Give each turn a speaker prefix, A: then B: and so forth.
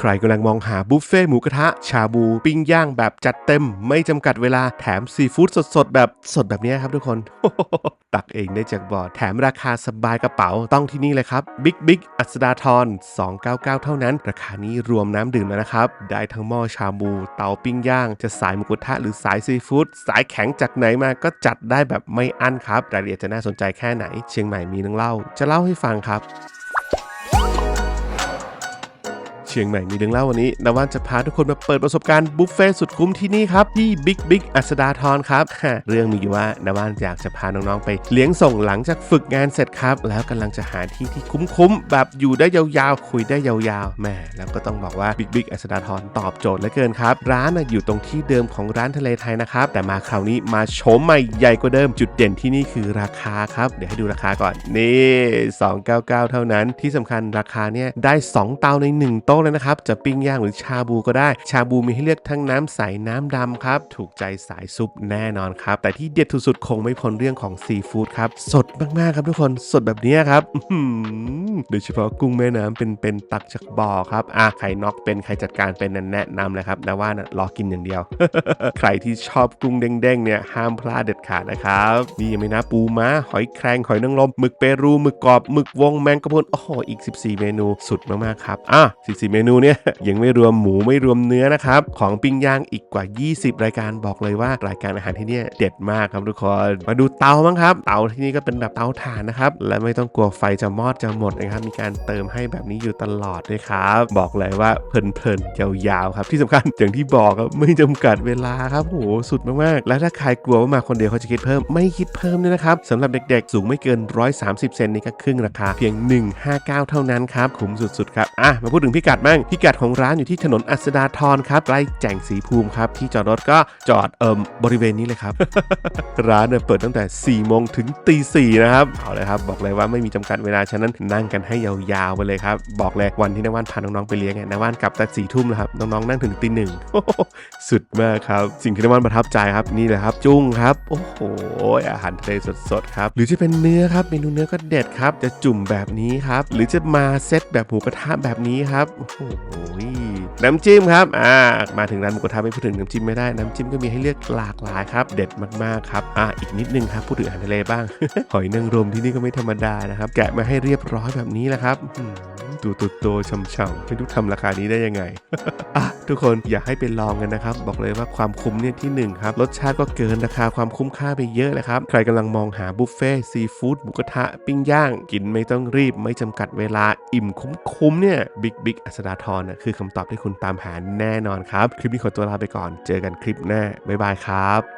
A: ใครกำลังมองหาบุฟเฟ่หมูกระทะ ชาบู ปิ้งย่างแบบจัดเต็ม ไม่จำกัดเวลาแถมซีฟู้ดสดๆ แบบสดแบบนี้ครับทุกคน ตักเองได้จากบอ่อแถมราคาสบายกระเป๋าต้องที่นี่เลยครับบิ๊กบิ๊กอัสดาทร299 เท่านั้น ราคานี้รวมน้ำดื่มแล้วนะครับ ได้ทั้งหม้อชาบูเตาปิ้งย่าง จะสายหมูกระทะหรือสายซีฟู้ดสายแข็งจากไหนมาก็จัดได้แบบไม่อั้นครับรายละเอียดจะน่าสนใจแค่ไหน เชียงใหม่มีเรื่องเล่า จะเล่าให้ฟังครับ เชียงใหม่มีเรื่องเล่าวันนี้นว่านจะพาทุกคนมาเปิดประสบการณ์บุฟเฟ่ต์สุดคุ้มที่นี่ครับ ที่บิ๊กบิ๊กอัสดาทรครับ เรื่องมีอยู่ว่านว่านอยากจะพาน้องๆไปเลี้ยงส่งหลังจากฝึกงานเสร็จครับ แล้วกำลังจะหาที่ที่คุ้มๆแบบอยู่ได้ยาวๆ คุยได้ยาวๆแม่แล้วก็ต้องบอกว่าบิ๊กบิ๊กอัสดาทรตอบโจทย์เหลือเกินครับ ร้านอยู่ตรงที่เดิมของร้านทะเลไทยนะครับ แต่มาคราวนี้มาโฉมใหม่ใหญ่กว่าเดิมจุดเด่นที่นี่คือราคาครับเดี๋ยวให้ดูราคาก่อนนี่299 เท่านั้นที่สำคัญราคาเนี่ยได้ 2 เตาใน 1 โต๊ะเลยนะครับ จะปิ้งย่างหรือชาบูก็ได้ ชาบูมีให้เลือกทั้งน้ำใสน้ำดำครับ ถูกใจสายซุปแน่นอนครับ แต่ที่เด็ดสุดๆคงไม่พ้นเรื่องของซีฟู้ดครับ สดมากๆครับทุกคน สดแบบนี้ครับ โดยเฉพาะกุ้งแม่น้ำเป็นเป็นตักจากบ่อครับอะใครน็อกเป็นใครจัดการเป็นแนะนำเลยครับนะว่ารอกินอย่างเดียว ใครที่ชอบกุ้งเด้งๆเนี่ยห้ามพลาดเด็ดขาดนะครับนี่ยังไม่นับปูม้าหอยแครงหอยนางรมหมึกเปรูหมึกกรอบหมึกวงแมงกะพรุนโอ้โหอีก 14 เมนูสุดมากๆครับอะ14 เมนูเนี่ยยังไม่รวมหมูไม่รวมเนื้อนะครับของปิ้งย่างอีกกว่า 20 รายการบอกเลยว่ารายการอาหารที่เนี่ยเด็ดมากครับทุกคนมาดูเตาบ้างครับ เตาที่นี่ก็เป็นแบบเตาถ่านนะครับและไม่ต้องกลัวไฟจะมอดจะหมดนะครับ มีการเติมให้แบบนี้อยู่ตลอดด้วยครับ บอกเลยว่าเพลินๆยาวๆครับ ที่สำคัญอย่างที่บอกครับไม่จำกัดเวลาครับโหสุดมากๆ และถ้าใครกลัวว่ามาคนเดียวเขาจะคิดเพิ่มไม่คิดเพิ่มด้วยนะครับสำหรับเด็กๆ สูงไม่เกิน 130 เซนนี่ก็ครึ่งราคาเพียง 159 เท่านั้นครับคุ้มสุดๆครับอะมาพูดถึงพิกัดบ้างพิกัดของร้านอยู่ที่ถนนอัสดาทรครับใกล้แจ่งสีภูมิครับที่จอดรถก็จอดเอิมบริเวณนี้เลยครับ ร้านเนี่ยเปิดตั้งแต่4โมงถึงตีสี่นะครับเอาเลยครับบอกเลยว่าไม่มีจำกัดเวลาฉะนั้นนั่งกันให้ยาวๆไปเลยครับ บอกเลยวันที่นว่านพาน้องๆไปเลี้ยงเนี่ยนว่านกลับแต่สี่ทุ่มแล้วครับน้องๆนั่งถึงตีหนึ่งสุดมากครับ สิ่งที่นว่านประทับใจครับนี่แหละครับ จุ้งครับ โอ้โหอาหารทะเลสดๆครับ หรือจะเป็นเนื้อครับเมนูเนื้อก็เด็ดครับ จะจุ่มแบบนี้ครับ หรือจะมาเซตแบบหมูกระทะแบบนี้ครับโอ้โห น้ำจิ้มครับ อ่า มาถึงร้านหมูกระทะไม่พูดถึงน้ำจิ้มไม่ได้ น้ำจิ้มก็มีให้เลือกหลากหลายครับ เด็ดมากๆครับ อ่า อีกนิดนึงครับ พูดถึงอาหารทะเลบ้าง หอยนางรมที่นี่ก็ไม่ธรรมดานะครับ แกะมาให้เรียบร้อยแบบนี้แหละครับ ตัวโตๆช่ำๆไม่รู้ทำราคานี้ได้ยังไงอะทุกคนอยากให้ไปลองกันนะครับ บอกเลยว่าความคุ้มเนี่ยที่หนึ่งครับ รสชาติก็เกินราคาความคุ้มค่าไปเยอะเลยครับ ใครกำลังมองหาบุฟเฟ่ต์ซีฟู้ดหมูกระทะ ปิ้งย่าง กินไม่ต้องรีบ ไม่จำกัดเวลาอิ่มคุ้มๆเนี่ยบิ๊กบิ๊กอัสดาทรนะคือคำตอบที่คุณตามหาแน่นอนครับ คลิปนี้ขอตัวลาไปก่อน เจอกันคลิปหน้าบ๊ายบายครับ